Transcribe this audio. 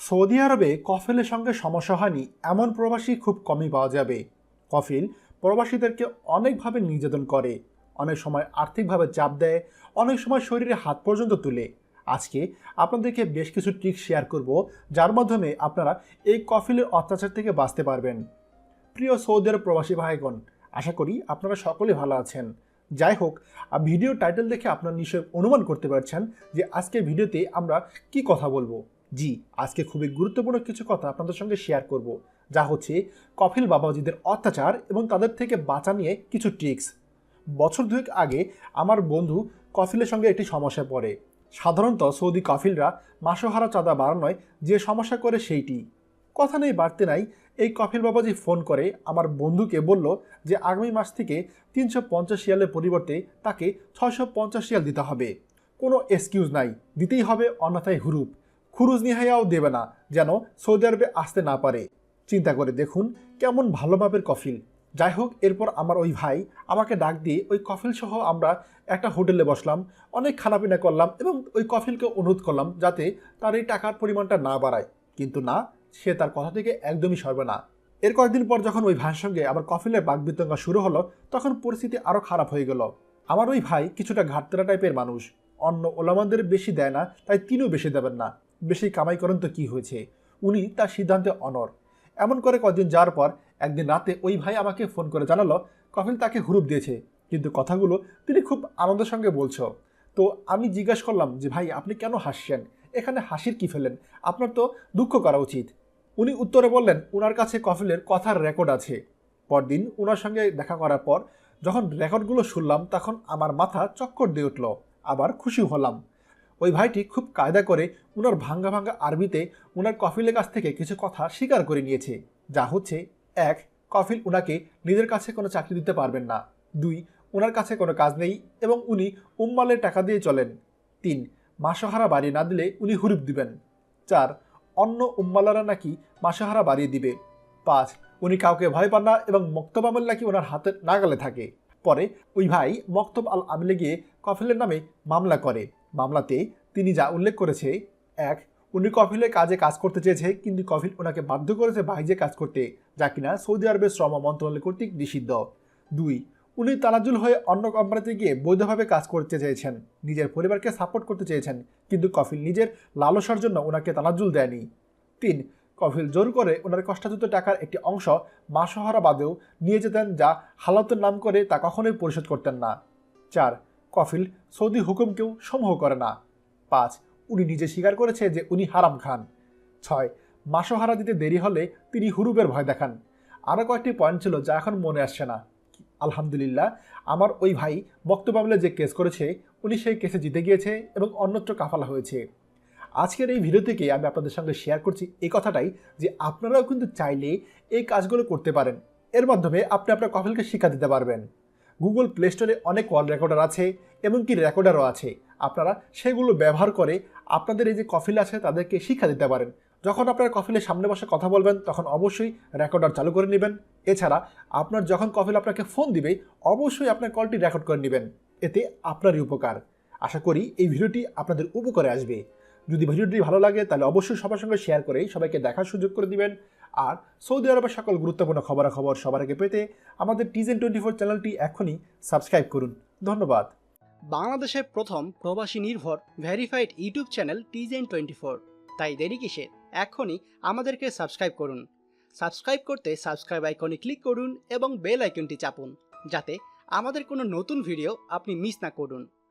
Saudi আরবে কফিলের সঙ্গে সমস্যা হয়নি, এমন প্রবাসী খুব কমই পাওয়া যাবে। কফিল প্রবাসীদেরকে অনেকভাবে নির্যাতন করে, অনেক সময় আর্থিকভাবে চাপ দেয়, অনেক সময় শরীরে হাত পর্যন্ত তুলে। আজকে আপনাদেরকে বেশ কিছু ট্রিক শেয়ার করব, যার মাধ্যমে আপনারা এই কফিলের অত্যাচার থেকে বাঁচতে পারবেন। প্রিয় সৌদি আরব প্রবাসী ভাইগণ, আশা করি আপনারা সকলে ভালো আছেন। যাই হোক ভিডিও টাইটেল দেখে আপনারা নিশ্চয়ই অনুমান করতে পারছেন যে আজকের ভিডিওতে আমরা কি কথা বলব। জি, আজকে খুবই গুরুত্বপূর্ণ কিছু কথা আপনাদের সঙ্গে শেয়ার করব, যা হচ্ছে কফিল বাবাজিদের অত্যাচার এবং তাদের থেকে বাঁচা নিয়ে কিছু ট্রিক্স বছর দুয়েক আগে আমার বন্ধু কফিলের সঙ্গে একটি সমস্যায় পড়ে। সাধারণত সৌদি কফিলরা মাসোহারা চাঁদা বাড়ানোয় যে সমস্যা করে সেইটি। কথা নেই, বাড়তে নাই। এই কফিল বাবাজি ফোন করে, আমার বন্ধুকে বলল যে আগামী মাস থেকে তিনশো পঞ্চাশ শিয়ালের পরিবর্তে তাকে ছয়শো পঞ্চাশ শিয়াল দিতে হবে। কোনো এক্সকিউজ নাই, দিতেই হবে, অন্যথায় হুরুপ। খুরুজ নিহাইয়াও দেবে না যেন সৌদি আরবে আসতে না পারে। চিন্তা করে দেখুন কেমন ভালো মাপের কফিল যাই হোক, এরপর আমার ওই ভাই আমাকে ডাক দিয়ে ওই কফিল সহ আমরা একটা হোটেলে বসলাম, অনেক খানাপিনা করলাম এবং ওই কফিলকে অনুরোধ করলাম যাতে তার এই টাকার পরিমাণটা না বাড়ায়। কিন্তু না, সে তার কথা থেকে একদমই সরবে না। এর কয়েকদিন পর যখন ওই ভাইয়ের সঙ্গে আবার কফিলের বাগবিতঙ্গা শুরু হলো, তখন পরিস্থিতি আরও খারাপ হয়ে গেল। আমার ওই ভাই কিছুটা ঘাটতেরা টাইপের মানুষ। অন্য ওলামাদের বেশি দেয় না, তাই তিনিও বেশি দেবেন না। বেশি কামাই করেন তো কী হয়েছে? উনি তার সিদ্ধান্তে অনর। এমন করে কদিন যাওয়ার পর একদিন রাতে ওই ভাই আমাকে ফোন করে জানালো কফিল তাকে হুরুপ দিয়েছে। কিন্তু কথাগুলো তিনি খুব আনন্দের সঙ্গে বলছো। তো আমি জিজ্ঞাসা করলাম যে, ভাই, আপনি কেন হাসছেন? এখানে হাসির কি ফেলেন? আপনার তো দুঃখ করা উচিত। উনি উত্তরে বললেন ওনার কাছে কফিলের কথার রেকর্ড আছে। পরদিন ওনার সঙ্গে দেখা করার পর যখন রেকর্ডগুলো শুনলাম, তখন আমার মাথা চক্কর দিয়ে উঠল। আবার খুশি হলাম। ওই ভাইটি খুব কায়দা করে ওনার ভাঙ্গা ভাঙ্গা আরবিতে ওনার কফিলের কাছ থেকে কিছু কথা স্বীকার করে নিয়েছে। যা হচ্ছে, এক, কফিল ওনাকে নিজের কাছে কোনো চাকরি দিতে পারবেন না। দুই ওনার কাছে কোনো কাজ নেই এবং উনি উম্মালের টাকা দিয়ে চলেন। তিন, মাসহারা বাড়িয়ে না দিলে উনি হুরুপ দিবেন। চার, অন্য উম্মালারা নাকি মাসহারা বাড়িয়ে দিবে। পাঁচ, উনি কাউকে ভয় পান না এবং মক্তব আমল নাকি ওনার হাতের নাগালে থাকে। পরে ওই ভাই মক্তব আল আমলে গিয়ে কফিলের নামে মামলা করে। মামলাতে তিনি যা উল্লেখ করেছে, এক, উনি কফিলের কাজে কাজ করতে চেয়েছে, কিন্তু কফিল ওনাকে বাধ্য করেছে বাইরে কাজ করতে, যা কিনা সৌদি আরবের শ্রম মন্ত্রণালয় কর্তৃক নিষিদ্ধ। দুই, উনি তানাজুল হয়ে অন্য কোম্পানিতে গিয়ে বৈধভাবে কাজ করতে চেয়েছেন, নিজের পরিবারকে সাপোর্ট করতে চেয়েছেন, কিন্তু কফিল নিজের লালসার জন্য ওনাকে তানাজুল দেয়নি। তিন, কফিল জোর করে ওনার কষ্টার্জিত টাকার একটি অংশ মাসহারা বাদেও নিয়ে যেতেন যা হালাতের নাম করে তা কখনোই পরিশোধ করতেন না। চার কফিল সৌদি হুকুমকেও সমূহ করে না। পাঁচ, উনি নিজে স্বীকার করেছে যে উনি হারাম খান। ছয়, মাসহারা দিতে দেরি হলে তিনি হুরুবের ভয় দেখান। আরও কয়েকটি পয়েন্ট ছিল যা এখন মনে আসছে না। আলহামদুলিল্লাহ, আমার ওই ভাই বক্তব্য আমলে যে কেস করেছে, উনি সেই কেসে জিতে গিয়েছে এবং অন্যত্র কাফালা হয়েছে। আজকের এই ভিডিও থেকে আমি আপনাদের সঙ্গে শেয়ার করছি এই কথাটাই যে আপনারাও কিন্তু চাইলে এই কাজগুলো করতে পারেন। এর মাধ্যমে আপনি আপনার কফিলকে শিক্ষা দিতে পারবেন। গুগল প্লে স্টোরে অনেক কল রেকর্ডার আছে, এমনকি রেকর্ডারও আছে। আপনারা সেগুলো ব্যবহার করে আপনাদের এই যে কফিল আছে, তাদেরকে শিক্ষা দিতে পারেন। যখন আপনার কফিলের সামনে বসে কথা বলবেন, তখন অবশ্যই রেকর্ডার চালু করে নেবেন। এছাড়া আপনার যখন কফিল আপনাকে ফোন দিবে, অবশ্যই আপনার কলটি রেকর্ড করে নেবেন। এতে আপনারই উপকার। আশা করি এই ভিডিওটি আপনাদের উপকারে আসবে। যদি ভিডিওটি ভালো লাগে, তাহলে অবশ্যই সবার সঙ্গে শেয়ার করে সবাইকে দেখার সুযোগ করে দিবেন। আর সৌদি আরবের সকল গুরুত্বপূর্ণ খবরাখবর সবার আগে পেতে আমাদের টিজেন টোয়েন্টি ফোর চ্যানেলটি এখনই সাবস্ক্রাইব করুন। ধন্যবাদ। বাংলাদেশের প্রথম প্রবাসী নির্ভর ভেরিফাইড ইউটিউব চ্যানেল টিজেন টোয়েন্টি ফোর তাই দেরি কিসের? এখনই আমাদেরকে সাবস্ক্রাইব করুন। সাবস্ক্রাইব করতে সাবস্ক্রাইব আইকনে ক্লিক করুন এবং বেল আইকনটি চাপুন, যাতে আমাদের কোনো নতুন ভিডিও আপনি মিস না করুন।